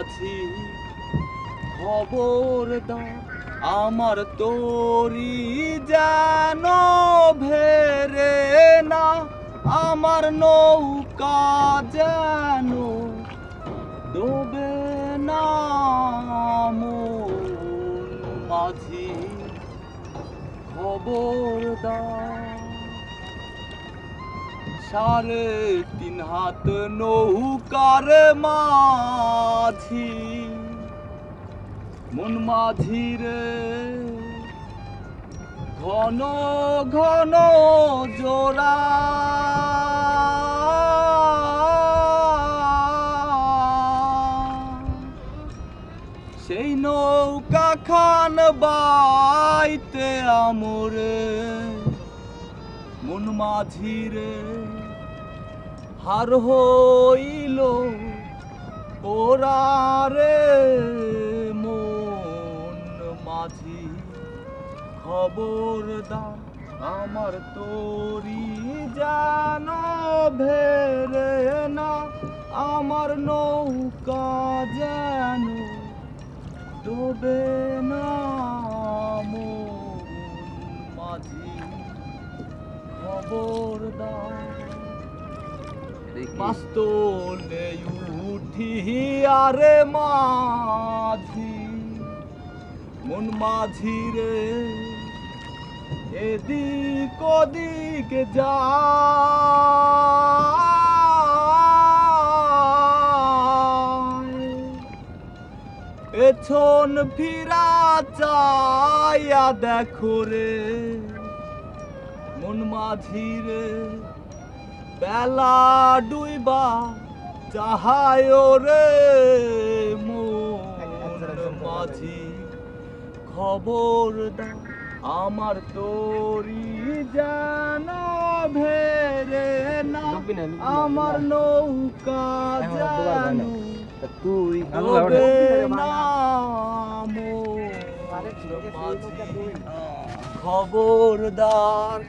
মাঝি খবরদার আমার তোরি যেন ভেরে না আমার নৌকা যেন ডোবে না মাঝি। খবরদার সাড়ে তিন হাত নৌকার মাঝি। মন মাঝি ঘন ঘন জোড়া। সেই নৌকা খান বাইতে আমরে। মন মাঝি রে হার হইল ওরা রে মন মাঝি খবরদার আমার তোরি যেন ভেরে না, আমার নৌকা যেন ডোবে না মন মাঝি। খবরদার পাস্তলে উঠি আরে মাঝি মন মাঝি রে এদিক ওদিক যায়। পেছন ফিরা চাইয়া দেখো রে মন মাঝি রে বেলা ডুইবা চাহায় রে মন মাঝি। খবরদার আমার তোরি যেন ভেরে না আমার নৌকা যেন তুই ডোবে না। মন মাঝি। খবরদার